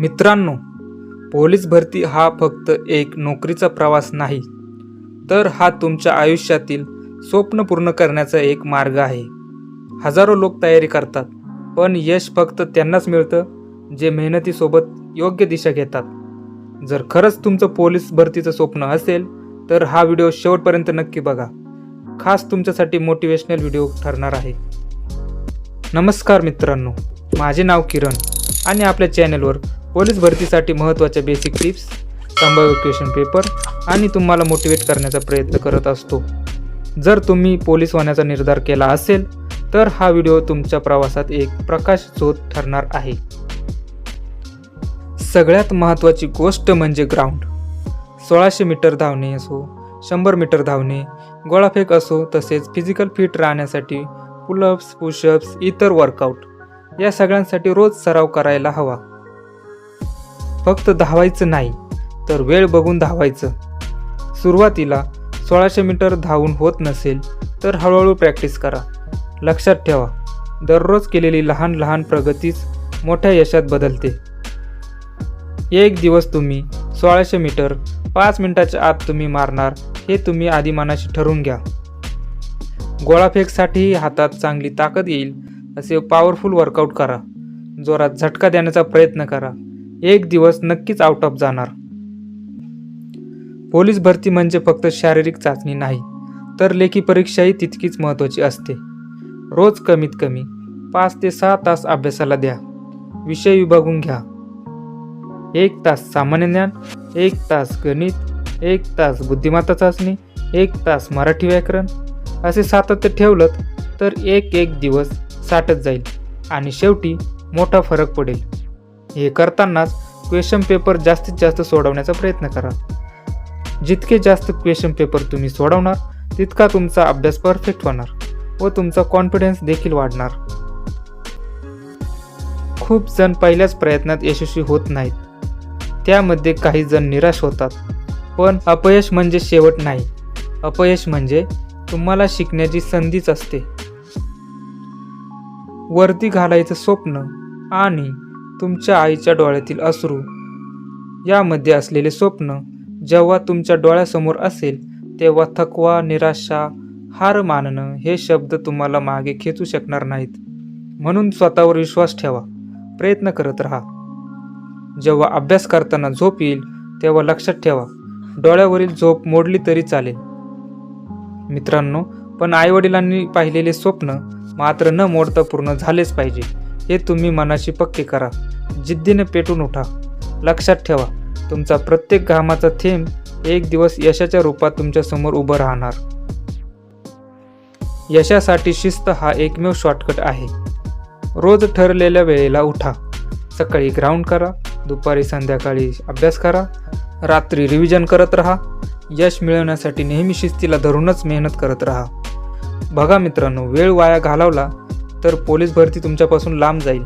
मित्रांनो पोलीस भरती हा फक्त एक नोकरीचा प्रवास नाही तर हा तुमच्या आयुष्यातील स्वप्न पूर्ण करण्याचा एक मार्ग आहे. हजारो लोक तयारी करतात पण यश फक्त त्यांनाच मिळतं जे मेहनतीसोबत योग्य दिशा घेतात. जर खरंच तुमचं पोलीस भरतीचं स्वप्न असेल तर हा व्हिडिओ शेवटपर्यंत नक्की बघा. खास तुमच्यासाठी मोटिवेशनल व्हिडिओ ठरणार आहे. नमस्कार मित्रांनो माझे नाव किरण आणि आपल्या चॅनलवर पोलीस भरतीसाठी महत्त्वाच्या बेसिक टिप्स संभाव्य क्वेश्चन पेपर आणि तुम्हाला मोटिवेट करण्याचा प्रयत्न करत असतो. जर तुम्ही पोलीस होण्याचा निर्धार केला असेल तर हा व्हिडिओ तुमच्या प्रवासात एक प्रकाश झोत ठरणार आहे. सगळ्यात महत्त्वाची गोष्ट म्हणजे ग्राउंड सोळाशे मीटर धावणे असो शंभर मीटर धावणे गोळाफेक असो तसेच फिजिकल फिट राहण्यासाठी पुलअप्स पुशअप्स इतर वर्कआउट या सगळ्यांसाठी रोज सराव करायला हवा. फक्त धावायचं नाही तर वेळ बघून धावायचं. सुरुवातीला सोळाशे मीटर धावून होत नसेल तर हळूहळू प्रॅक्टिस करा. लक्षात ठेवा दररोज केलेली लहान लहान प्रगतीच मोठ्या यशात बदलते. एक दिवस तुम्ही सोळाशे मीटर पाच मिनटाच्या आत तुम्ही मारणार हे तुम्ही आधी मनाशी ठरवून घ्या. गोळाफेकसाठीही हातात चांगली ताकद येईल असे पॉवरफुल वर्कआउट करा. जोरात झटका देण्याचा प्रयत्न करा. एक दिवस नक्कीच आउट ऑफ जाणार. पोलीस भरती म्हणजे फक्त शारीरिक चाचणी नाही तर लेखी परीक्षाही तितकीच महत्त्वाची असते. रोज कमीत कमी पाच ते सहा तास अभ्यासाला द्या. विषय विभागून घ्या. एक तास सामान्य ज्ञान एक तास गणित एक तास बुद्धिमत्ता चाचणी एक तास मराठी व्याकरण. असे सातत्य ठेवलं तर एक एक दिवस साठत जाईल आणि शेवटी मोठा फरक पडेल. हे करतानाच क्वेश्चन पेपर जास्तीत जास्त सोडवण्याचा प्रयत्न करा. जितके जास्त क्वेश्चन पेपर तुम्ही सोडवणार तितका तुमचा अभ्यास परफेक्ट होणार व तुमचा कॉन्फिडन्स देखील वाढणार. खूप जण पहिल्याच प्रयत्नात यशस्वी होत नाहीत. त्यामध्ये काही जण निराश होतात. पण अपयश म्हणजे शेवट नाही. अपयश म्हणजे तुम्हाला शिकण्याची संधीच असते. वरती घालायचं स्वप्न आणि तुमच्या आईच्या डोळ्यातील अश्रू. यामध्ये असलेले स्वप्न जेव्हा तुमच्या डोळ्यासमोर असेल तेव्हा थकवा निराशा हार मानणं हे शब्द तुम्हाला मागे खेचू शकणार नाहीत. म्हणून स्वतःवर विश्वास ठेवा. प्रयत्न करत राहा. जेव्हा अभ्यास करताना झोप येईल तेव्हा लक्षात ठेवा. डोळ्यावरील झोप मोडली तरी चालेल. मित्रांनो पण आईवडिलांनी पाहिलेले स्वप्न मात्र न मोडता पूर्ण झालेच पाहिजे. हे तुम्ही मनाशी पक्के करा. जिद्दीने पेटून उठा. लक्षात ठेवा तुमचा प्रत्येक घामाचा थेंब एक दिवस यशाच्या रूपात तुमच्यासमोर उभं राहणार. यशासाठी शिस्त हा एकमेव शॉर्टकट आहे. रोज ठरलेल्या वेळेला उठा. सकाळी ग्राउंड करा दुपारी संध्याकाळी अभ्यास करा रात्री रिव्हिजन करत राहा. यश मिळवण्यासाठी नेहमी शिस्तीला धरूनच मेहनत करत राहा. बघा मित्रांनो वेळ वाया घालवला तर पोलीस भरती तुमच्यापासून लांब जाईल.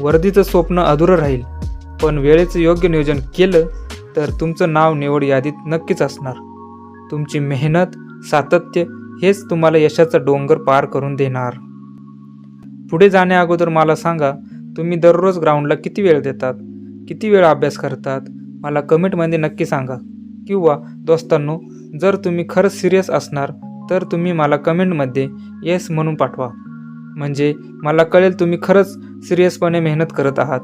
वर्दीचं स्वप्न अधुरं राहील. पण वेळेचं योग्य नियोजन केलं तर तुमचं नाव निवड यादीत नक्कीच असणार. तुमची मेहनत सातत्य हेच तुम्हाला यशाचा डोंगर पार करून देणार. पुढे जाण्या अगोदर मला सांगा तुम्ही दररोज ग्राउंडला किती वेळ देतात? किती वेळ अभ्यास करतात? मला कमेंटमध्ये नक्की सांगा. किंवा दोस्तांनो जर तुम्ही खरंच सिरियस असणार तर तुम्ही मला कमेंटमध्ये येस म्हणून पाठवा. म्हणजे मला कळेल तुम्ही खरंच सिरियसपणे मेहनत करत आहात.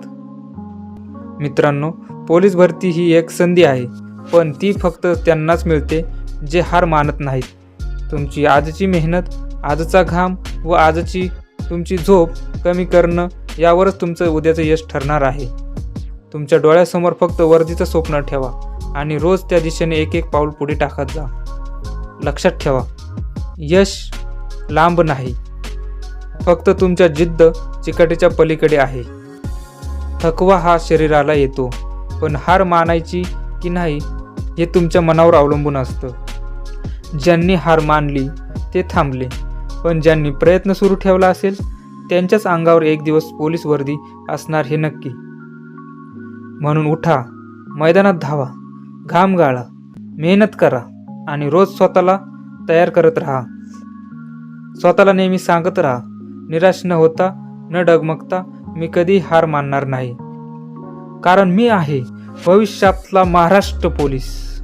मित्रांनो पोलीस भरती ही एक संधी आहे पण ती फक्त त्यांनाच मिळते जे हार मानत नाहीत. तुमची आजची मेहनत आजचा घाम व आजची तुमची झोप कमी करणं यावरच तुमचं उद्याचं यश ठरणार आहे. तुमच्या डोळ्यासमोर फक्त वर्दीचं स्वप्न ठेवा आणि रोज त्या दिशेने एक एक पाऊल पुढे टाकत जा. लक्षात ठेवा यश लांब नाही. फक्त तुमच्या जिद्द चिकटीच्या पलीकडे आहे. थकवा हा शरीराला येतो पण हार मानायची की नाही हे तुमच्या मनावर अवलंबून असतं. ज्यांनी हार मानली ते थांबले. पण ज्यांनी प्रयत्न सुरू ठेवला असेल त्यांच्याच अंगावर एक दिवस पोलीस वर्दी असणार हे नक्की. म्हणून उठा मैदानात धावा घाम गाळा मेहनत करा आणि रोज स्वतःला तयार करत राहा. स्वतःला नेहमी सांगत राहा निराश न होता न डगमगता मी कधी हार मानणार नाही. कारण मी आहे भविष्यातला महाराष्ट्र पोलीस.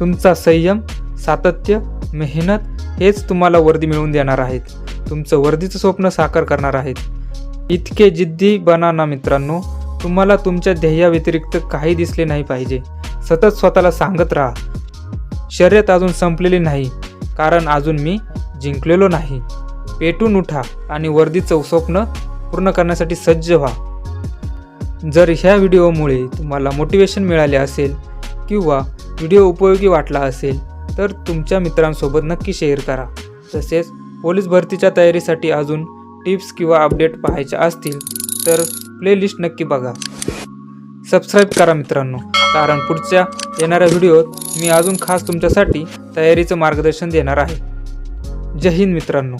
तुमचा संयम सातत्य मेहनत हेच तुम्हाला वर्दी मिळवून देणार आहेत. तुमचं वर्दीचं स्वप्न साकार करणार आहेत. इतके जिद्दी बना ना मित्रांनो तुम्हाला तुमच्या ध्येयाव्यतिरिक्त काही दिसले नाही पाहिजे. सतत स्वतःला सांगत राहा. शर्यत अजून संपलेली नाही. कारण अजून मी जिंकलेलो नाही. पेटून उठा आणि वर्दीचं स्वप्न पूर्ण करण्यासाठी सज्ज व्हा. जर ह्या व्हिडिओमुळे तुम्हाला मोटिवेशन मिळाले असेल किंवा व्हिडिओ उपयोगी वाटला असेल तर तुमच्या मित्रांसोबत नक्की शेअर करा. तसेच पोलीस भरतीच्या तयारीसाठी अजून टिप्स किंवा अपडेट पाहायच्या असतील तर प्लेलिस्ट नक्की बघा. सबस्क्राईब करा मित्रांनो कारण पुढच्या येणाऱ्या व्हिडिओत मी अजून खास तुमच्यासाठी तयारीचं मार्गदर्शन देणार आहे. जय हिंद मित्रांनो.